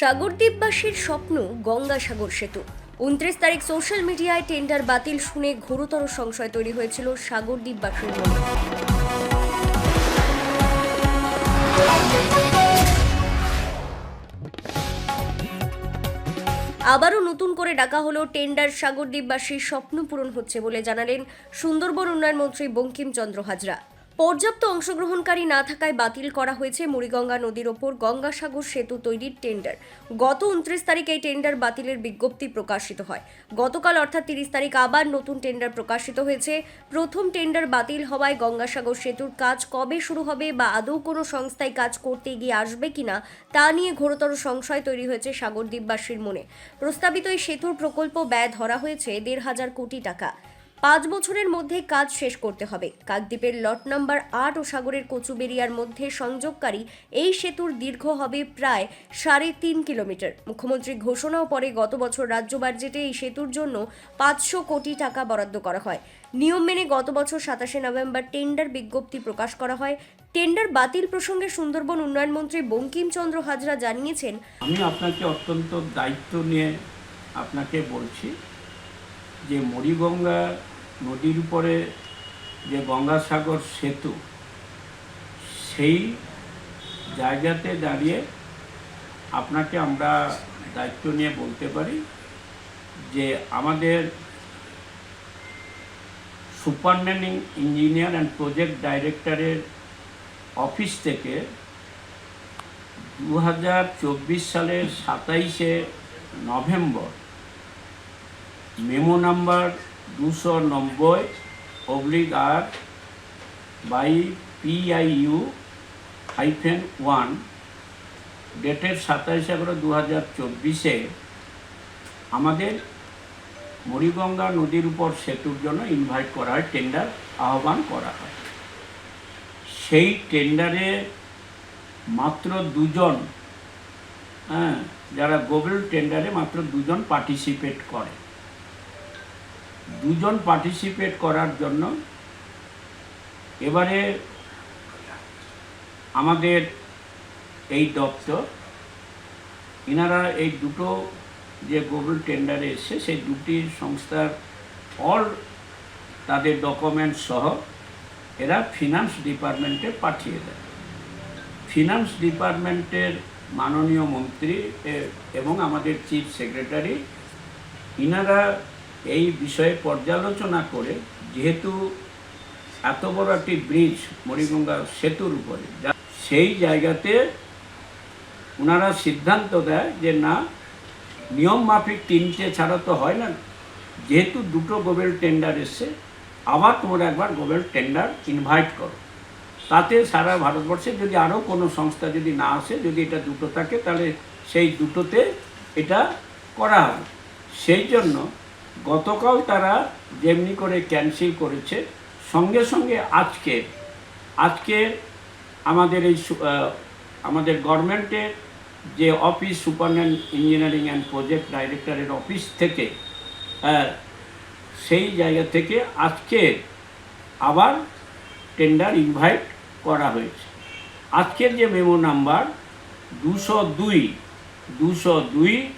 সাগরদ্বীপবাসীর স্বপ্ন গঙ্গাসাগর সেতু। উনত্রিশ তারিখ সোশ্যাল মিডিয়ায় টেন্ডার বাতিল শুনে ঘোরতর সংশয় তৈরি হয়েছিল সাগরদ্বীপবাসীর মনে। আবারও নতুন করে ডাকা হলো টেন্ডার সাগরদ্বীপবাসীর স্বপ্ন পূরণ হচ্ছে বলে জানালেন সুন্দরবন উন্নয়ন মন্ত্রী বঙ্কিমচন্দ্র হাজরা। পর্যাপ্ত অংশগ্রহণকারী না থাকায় বাতিল করা হয়েছে মুড়িগঙ্গা নদীর ওপর গঙ্গাসাগর সেতু তৈরির টেন্ডার। গত উনত্রিশ তারিখ এই টেন্ডার বাতিলের বিজ্ঞপ্তি প্রকাশিত হয়। গতকাল অর্থাৎ তিরিশ তারিখ আবার নতুন টেন্ডার প্রকাশিত হয়েছে। প্রথম টেন্ডার বাতিল হওয়ায় গঙ্গাসাগর সেতুর কাজ কবে শুরু হবে বা আদৌ কোনো সংস্থায় কাজ করতে এগিয়ে আসবে কিনা তা নিয়ে ঘোরতর সংশয় তৈরি হয়েছে সাগরদ্বীপবাসীর মনে। প্রস্তাবিত এই সেতুর প্রকল্প ব্যয় ধরা হয়েছে দেড় হাজার কোটি টাকা। পাঁচ বছরের মধ্যে কাজ শেষ করতে হবে। কাকদ্বীপের লট নাম্বার আট ও সাগরের কচুবেরিয়ার মধ্যে সংযোগকারী এই সেতুর দীর্ঘ হবে প্রায় সাড়ে তিন কিলোমিটার। মুখ্যমন্ত্রী ঘোষণাও পরে গত বছর রাজ্য বাজেটে এই সেতুর জন্য পাঁচশো কোটি টাকা বরাদ্দ করা হয়। নিয়ম মেনে গত বছর সাতাশে নভেম্বর টেন্ডার বিজ্ঞপ্তি প্রকাশ করা হয়। টেন্ডার বাতিল প্রসঙ্গে সুন্দরবন উন্নয়ন মন্ত্রী বঙ্কিমচন্দ্র হাজরা জানিয়েছেন, আমি আপনাকে অত্যন্ত দায়িত্ব নিয়ে আপনাকে বলছি যে মরিগঙ্গা নদীর উপরে যে গঙ্গাসাগর সেতু, সেই জায়গাতে দাঁড়িয়ে আপনাকে আমরা দায়িত্ব নিয়ে বলতে পারি যে আমাদের সুপারম্যানিং ইঞ্জিনিয়ার অ্যান্ড প্রজেক্ট ডাইরেক্টরের অফিস থেকে দু হাজার চব্বিশ সালের সাতাইশে নভেম্বর মেমো নাম্বার দুশো নব্বই oblique R by PIU hyphen one, ডেটের সাতাইশ এগারো দু হাজার চব্বিশে আমাদের মরিগঙ্গা নদীর উপর সেতুর জন্য ইনভাইট করা হয় টেন্ডার আহ্বান করা হয়। সেই টেন্ডারে মাত্র দুজন হ্যাঁ যারা গোবেল টেন্ডারে মাত্র দুজন পার্টিসিপেট করে। দুজন পার্টিসিপেট করার জন্য এবারে আমাদের এই দপ্তর এনারা এই দুটো যে গোবেল টেন্ডারে এসছে, সেই দুটি সংস্থার অল তাদের ডকুমেন্ট সহ এরা ফিনান্স ডিপার্টমেন্টে পাঠিয়ে দেয়। ফিনান্স ডিপার্টমেন্টের মাননীয় মন্ত্রী এবং আমাদের চিফ সেক্রেটারি ইনারা এই বিষয়ে পর্যালোচনা করে, যেহেতু এত বড় একটি ব্রিজ মরিগঙ্গা সেতুর উপরে সেই জায়গাতে ওনারা সিদ্ধান্ত দেয় যে না, নিয়ম মাফিক তিনটে ছাড়া তো হয় না। যেহেতু দুটো গোবেল টেন্ডার এসছে, আবার তোমরা একবার গোবেল টেন্ডার ইনভাইট করো। তাতে সারা ভারতবর্ষে যদি আরও কোনো সংস্থা যদি না আসে, যদি এটা দুটো থাকে, তাহলে সেই দুটোতে এটা করা হবে। সেই জন্য গতকাল তারা যেমনি করে ক্যান্সেল করেছে সঙ্গে সঙ্গে আজকে আজকে আমাদের এই আমাদের গভর্নমেন্টের যে অফিস সুপারম্যান ইঞ্জিনিয়ারিং অ্যান্ড প্রজেক্ট ডাইরেক্টরের অফিস থেকে আহ, সেই জায়গা থেকে আজকে আবার টেন্ডার ইনভাইট করা হয়েছে। আজকের যে মেমো নাম্বার দুশো দুই দুশো দুই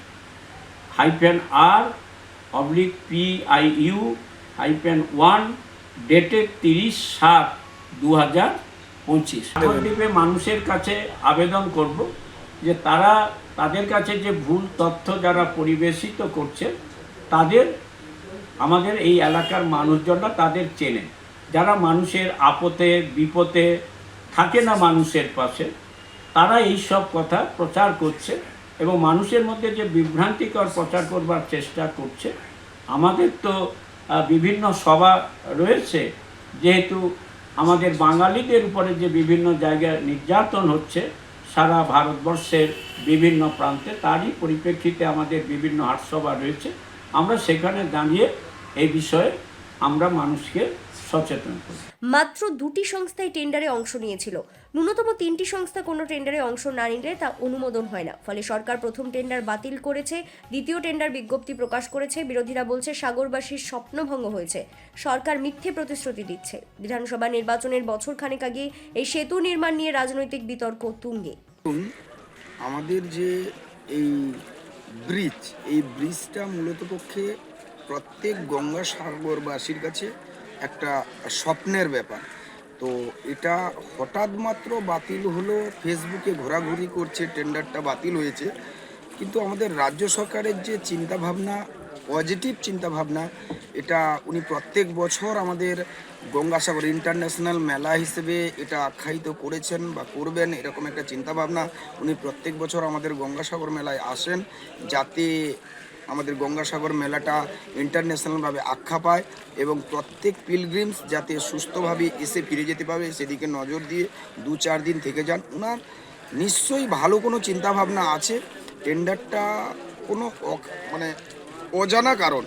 hyphen R oblique P I U hyphen one dated তিরিশ সাত দু হাজার পঁচিশ নবদ্বীপে মানুষের কাছে আবেদন করব যে তারা তাদের কাছে যে ভুল তথ্য যারা পরিবেশিত করছে, তাদের আমাদের এই এলাকার মানুষজনরা তাদের চেনে যারা মানুষের আপদে, বিপদে থাকে না মানুষের পাশে, তারা এই সব কথা প্রচার করছে। এবং মানুষের মধ্যে যে বিভ্রান্তিকর প্রচার করবার চেষ্টা করছে, আমাদের তো বিভিন্ন সভা রয়েছে, যেহেতু আমাদের বাঙালিদের উপরে যে বিভিন্ন জায়গায় নির্যাতন হচ্ছে, সারা ভারতবর্ষের বিভিন্ন প্রান্তে তারই পরিপ্রেক্ষিতে আমাদের বিভিন্ন হাটসভা রয়েছে, আমরা সেখানে দাঁড়িয়ে এই বিষয়ে আমরা মানুষকে সচেতন মাত্র দুটি সংস্থাই টেন্ডারে অংশ নিয়েছিল। ন্যূনতম তিনটি সংস্থা কোনো টেন্ডারে অংশ না নিলে তা অনুমোদন হয় না। ফলে সরকার প্রথম টেন্ডার বাতিল করেছে দ্বিতীয় টেন্ডার বিজ্ঞপ্তি প্রকাশ করেছে বিরোধীরা বলছে সাগরবাসীর স্বপ্নভঙ্গ হয়েছে। সরকার মিথ্যে প্রতিশ্রুতি দিচ্ছে। বিধানসভা নির্বাচনের বছর খানেক আগে এই সেতু নির্মাণ নিয়ে রাজনৈতিক বিতর্ক তুঙ্গে। আমাদের যে এই ব্রিজ এই ব্রিজটা মূলত পক্ষে প্রত্যেক গঙ্গাসাগরবাসীর কাছে একটা স্বপ্নের ব্যাপার। তো এটা হঠাৎ মাত্র বাতিল হলো, ফেসবুকে ঘোরাঘুরি করছে, টেন্ডারটা বাতিল হয়েছে। কিন্তু আমাদের রাজ্য সরকারের যে চিন্তাভাবনা, পজিটিভ চিন্তাভাবনা, এটা উনি প্রত্যেক বছর আমাদের গঙ্গাসাগর ইন্টারন্যাশনাল মেলা হিসেবে এটা আখ্যায়িত করেছেন বা করবেন, এরকম একটা চিন্তাভাবনা উনি প্রত্যেক বছর আমাদের গঙ্গাসাগর মেলায় আসেন। যাতে আমাদের গঙ্গাসাগর মেলাটা ইন্টারন্যাশনালভাবে আখ্যা পায় এবং প্রত্যেক পিলগ্রিমস যাতে সুস্থভাবে এসে ফিরে যেতে পারে, সেদিকে নজর দিয়ে দু চার দিন থেকে যান। ওনার নিশ্চয়ই ভালো কোনো চিন্তাভাবনা আছে। টেন্ডারটা কোনো মানে অজানা কারণ।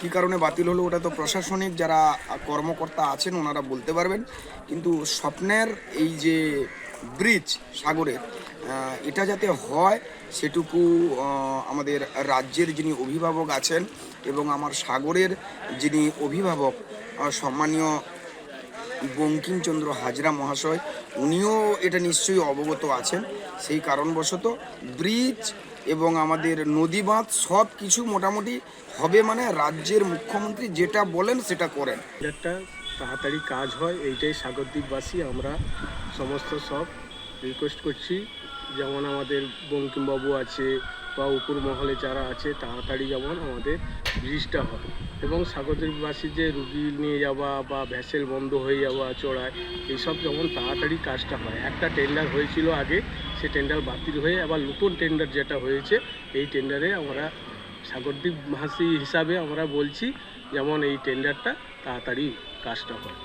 কী কারণে বাতিল হলো ওটা তো প্রশাসনিক যারা কর্মকর্তা আছেন, ওনারা বলতে পারবেন। কিন্তু স্বপ্নের এই যে ব্রিজ সাগরের। এটা যাতে হয়, সেটুকু আমাদের রাজ্যের যিনি অভিভাবক আছেন এবং আমার সাগরের যিনি অভিভাবক সম্মানীয় বঙ্কিমচন্দ্র হাজরা মহাশয়, উনিও এটা নিশ্চয়ই অবগত আছেন। সেই কারণবশত ব্রিজ এবং আমাদের নদী বাঁধ সব কিছু মোটামুটি হবে মানে রাজ্যের মুখ্যমন্ত্রী যেটা বলেন সেটা করেন। একটা তাড়াতাড়ি কাজ হয়, এইটাই সাগরদ্বীপবাসী আমরা সমস্ত সব রিকোয়েস্ট করছি। যেমন আমাদের বঙ্কিমবাবু আছে বা উপর মহলে যারা আছে, তাড়াতাড়ি যেমন আমাদের ব্রিজটা হয়। এবং সাগরদ্বীপবাসী যে রুগী নিয়ে যাওয়া বা ভ্যাসেল বন্ধ হয়ে যাওয়া চড়ায় এইসব যেমন তাড়াতাড়ি কাজটা হয়। একটা টেন্ডার হয়েছিল আগে, সে টেন্ডার বাতিল হয়ে আবার নতুন টেন্ডার যেটা হয়েছে, এই টেন্ডারে আমরা সাগরদ্বীপবাসী হিসাবে আমরা বলছি, যেমন এই টেন্ডারটা তাড়াতাড়ি কাজটা হয়